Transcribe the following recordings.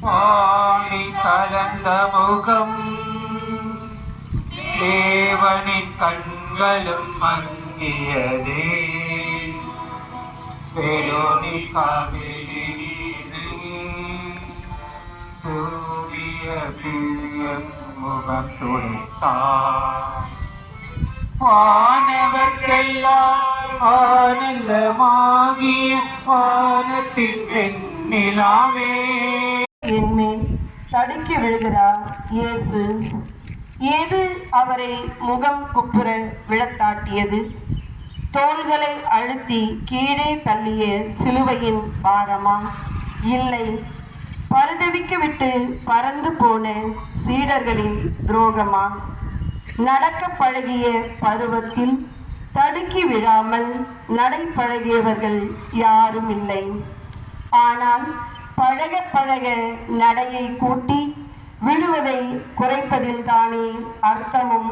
வாழி கலந்த முகம். தேவனின் கண்களும் மங்கியதே. பெரோனி காவிரிய சூரிய பிரியம் முகம் துடைத்தார். வானவர்க்கெல்லாம் ஆனந்தமாகிய வானத்தின் நிலாவே என்மேல் தடுக்கி விழுகிறார் இயேசு. ஏது அவரை முகம் குப்புற விழத்தாட்டியது தோள்களை அழுத்தி கீழே தள்ளிய சிலுவையின் பாரமா இல்லை. பரிதவிக்க விட்டு பறந்து போன சீடர்களின் துரோகமா? நடக்க பழகிய பருவத்தில் தடுக்கி விழாமல் நடை பழகியவர்கள் யாரும் இல்லை. ஆனால் பழக பழக நடையை கூட்டி விடுவதை குறைப்பதில் தானே அர்த்தமும்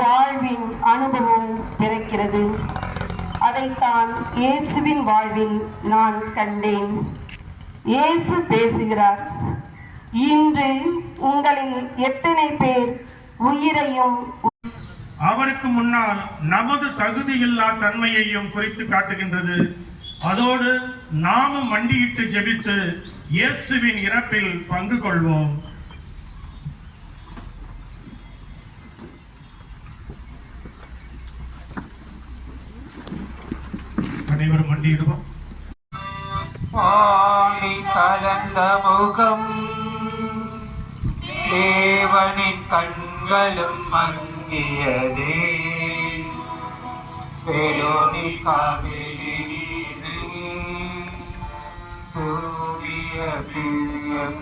வாழ்வின் அனுபவமும் பிறக்கிறது. அதைத்தான் இயேசுவின் வாழ்வில் நான் கண்டேன். இயேசு பேசுகிறார் இன்று உங்களில் எத்தனை பேர் உயிரையும் அவருக்கு முன்னால் நமது தகுதியில்லா தன்மையையும் குறித்து காட்டுகின்றது. அதோடு நாமும் மண்டியிட்டு ஜெபித்து இயேசுவின் இறப்பில் பங்கு கொள்வோம். அனைவரும் மண்டியிடுவோம் வாழி கலந்த முகம் தேவனின் கண்களும் மங்கியதே. பெரோனி காவிரி சூரிய பிரியம்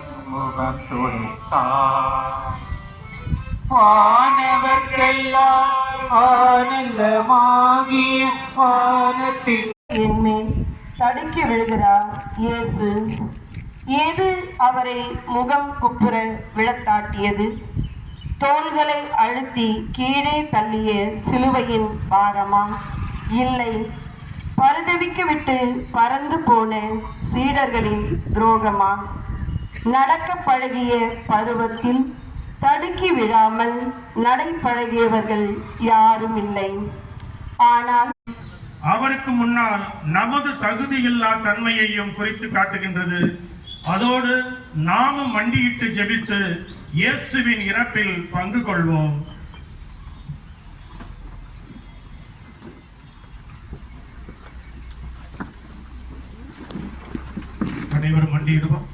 வானவர்க்கெல்லாம் ஆனந்தமாகிய வானத்தின் என்மேல் தடுக்கி விழுகிறார் இயேசு ஏது அவரை முகம் குப்புற விழத்தாட்டியது தோள்களை அழுத்தி கீழே தள்ளிய சிலுவையின் பாரமா இல்லை. பரிதவிக்க விட்டு பறந்து போன தமிழர்களின் துரோகமா? நடக்க பழகிய பருவத்தில் தடுக்கி விழாமல் நடை பழகியவர்கள் யாரும் இல்லை. ஆனால் அவருக்கு முன்னால் நமது தகுதியில்லா தன்மையையும் குறித்து காட்டுகின்றது. அதோடு நாமும் மண்டியிட்டு ஜெபித்து இயேசுவின் இறப்பில் பங்கு கொள்வோம். அனைவரும் மண்டியிடுவோம்